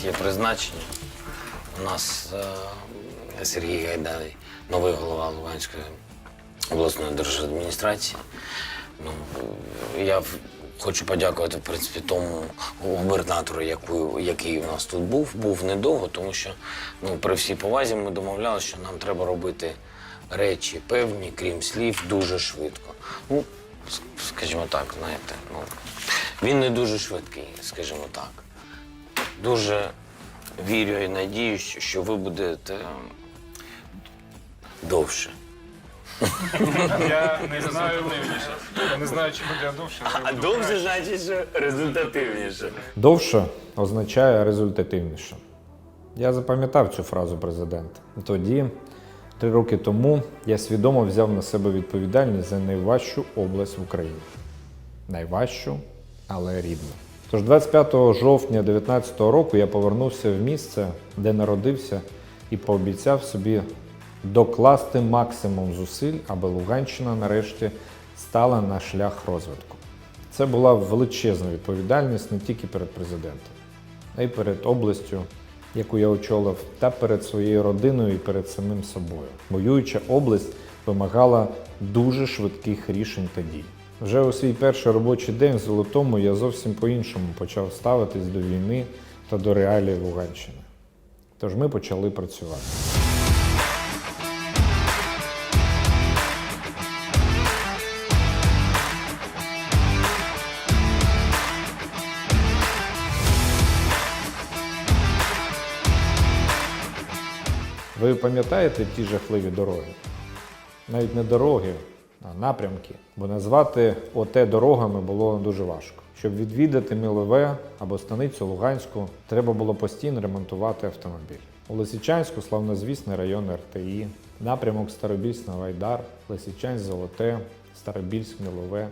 призначення. У нас е, Сергій Гайдай, новий голова Луганської обласної держадміністрації. Ну, я хочу подякувати, в принципі, тому губернатору, яку, який у нас тут був. Був недовго, тому що ну, при всій повазі ми домовлялися, що нам треба робити речі певні, крім слів, дуже швидко. Ну, скажімо так, знаєте, ну, він не дуже швидкий, скажімо так. Дуже вірю і надіюсь, що ви будете довше. Я не знаю, я не знаю, чи буде довше. А довше значить, що результативніше. Довше означає результативніше. Я запам'ятав цю фразу президента. Тоді, три роки тому, я свідомо взяв на себе відповідальність за найважчу область в Україні. Найважчу, але рідну. Тож 25 жовтня 2019 року я повернувся в місце, де народився, і пообіцяв собі докласти максимум зусиль, аби Луганщина нарешті стала на шлях розвитку. Це була величезна відповідальність не тільки перед президентом, а й перед областю, яку я очолив, та перед своєю родиною і перед самим собою. Воююча область вимагала дуже швидких рішень та дій. Вже у свій перший робочий день в Золотому я зовсім по-іншому почав ставитись до війни та до реалій Луганщини. Тож ми почали працювати. Ви пам'ятаєте ті жахливі дороги? Навіть не дороги, напрямки. Бо назвати оте дорогами було дуже важко. Щоб відвідати Мілове або станицю Луганську, треба було постійно ремонтувати автомобіль. У Лисичанську славнозвісний район РТІ, напрямок Старобільськ на Вайдар, Лисичанськ Золоте, Старобільськ Мілове,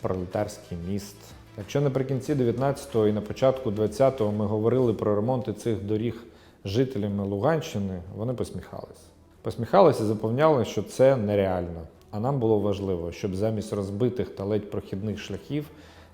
Пролетарський міст. Якщо наприкінці 19-го і на початку 20-го ми говорили про ремонти цих доріг жителями Луганщини, вони посміхались. Посміхалися і запевняли, що це нереально. А нам було важливо, щоб замість розбитих та ледь прохідних шляхів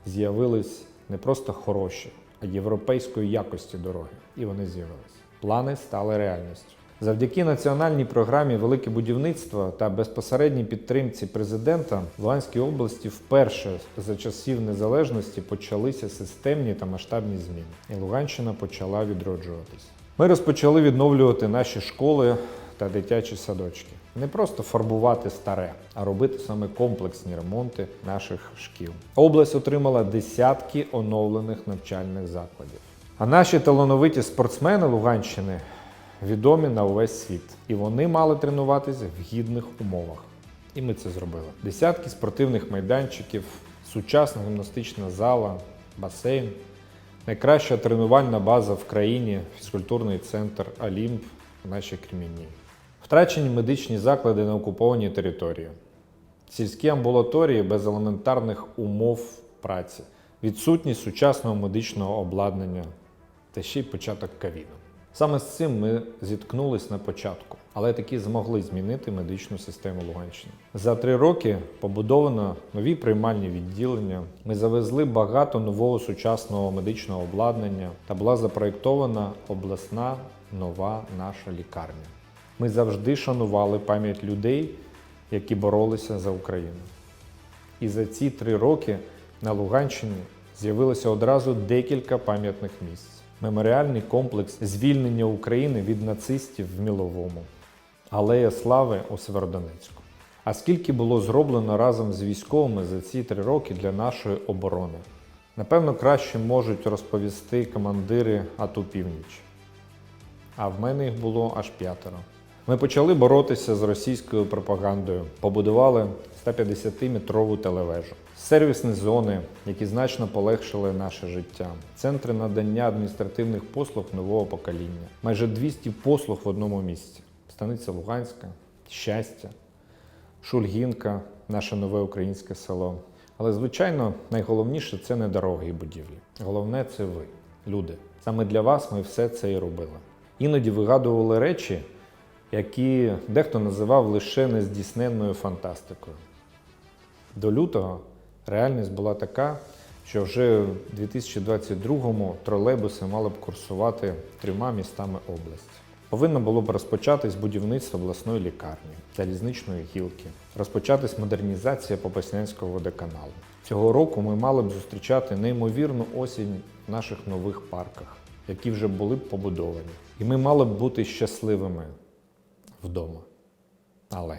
з'явились не просто хороші, а європейської якості дороги. І вони з'явились. Плани стали реальністю. Завдяки національній програмі Велике будівництво та безпосередній підтримці президента в Луганській області вперше за часів незалежності почалися системні та масштабні зміни, і Луганщина почала відроджуватись. Ми розпочали відновлювати наші школи та дитячі садочки. Не просто фарбувати старе, а робити саме комплексні ремонти наших шкіл. Область отримала десятки оновлених навчальних закладів. А наші талановиті спортсмени Луганщини відомі на увесь світ, і вони мали тренуватися в гідних умовах. І ми це зробили. Десятки спортивних майданчиків, сучасна гімнастична зала, басейн, найкраща тренувальна база в країні, фізкультурний центр Олімп в нашій Кремінні. Втрачені медичні заклади на окупованій території, сільські амбулаторії без елементарних умов праці, відсутність сучасного медичного обладнання та ще й початок ковіду. Саме з цим ми зіткнулись на початку, але таки змогли змінити медичну систему Луганщини. За три роки побудовано нові приймальні відділення. Ми завезли багато нового сучасного медичного обладнання та була запроєктована обласна нова наша лікарня. Ми завжди шанували пам'ять людей, які боролися за Україну. І за ці три роки на Луганщині з'явилося одразу декілька пам'ятних місць. Меморіальний комплекс звільнення України від нацистів в Міловому, Алея Слави у Северодонецьку. А скільки було зроблено разом з військовими за ці три роки для нашої оборони? Напевно, краще можуть розповісти командири АТУ Північ. А в мене їх було аж п'ятеро. Ми почали боротися з російською пропагандою, побудували 150-метрову телевежу, сервісні зони, які значно полегшили наше життя, центри надання адміністративних послуг нового покоління, майже 200 послуг в одному місці: станиця Луганська, щастя, Шульгінка, наше нове українське село. Але, звичайно, найголовніше це не дороги і будівлі. Головне це ви, люди. Саме для вас ми все це і робили. Іноді вигадували речі, які дехто називав лише нездійсненною фантастикою. До лютого реальність була така, що вже в 2022-му тролейбуси мали б курсувати трьома містами області. Повинно було б розпочатись будівництво обласної лікарні, залізничної гілки, розпочатись модернізація Попаснянського водоканалу. Цього року ми мали б зустрічати неймовірну осінь в наших нових парках, які вже були б побудовані. І ми мали б бути щасливими вдома. Але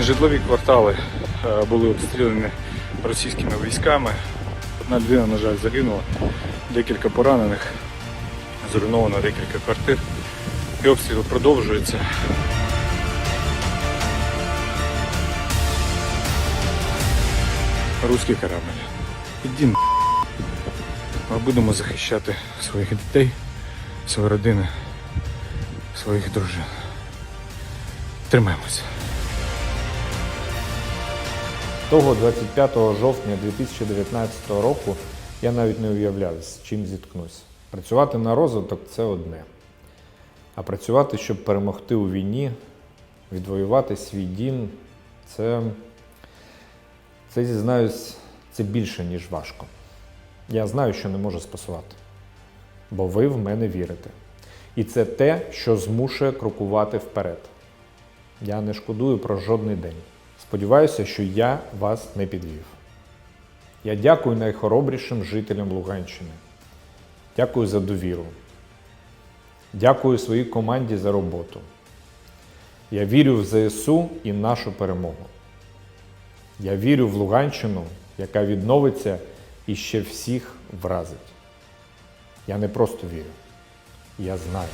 Житлові квартали е, були обстріляні російськими військами. Одна людина, на жаль, загинула, декілька поранених, зруйновано декілька квартир. І обстріл продовжується. Руський корабль. Іди. Ми будемо захищати своїх дітей, свої родини, своїх дружин. Тримаємося. того 25 жовтня 2019 року я навіть не уявляв, з чим зіткнусь. Працювати на розвиток це одне. А працювати, щоб перемогти у війні, відвоювати свій дім, це, це зізнаюсь, це більше, ніж важко. Я знаю, що не можу спасувати, бо ви в мене вірите. І це те, що змушує крокувати вперед. Я не шкодую про жодний день. Сподіваюся, що я вас не підвів. Я дякую найхоробрішим жителям Луганщини. Дякую за довіру. Дякую своїй команді за роботу. Я вірю в ЗСУ і нашу перемогу. Я вірю в Луганщину, яка відновиться і ще всіх вразить. Я не просто вірю. Я знаю.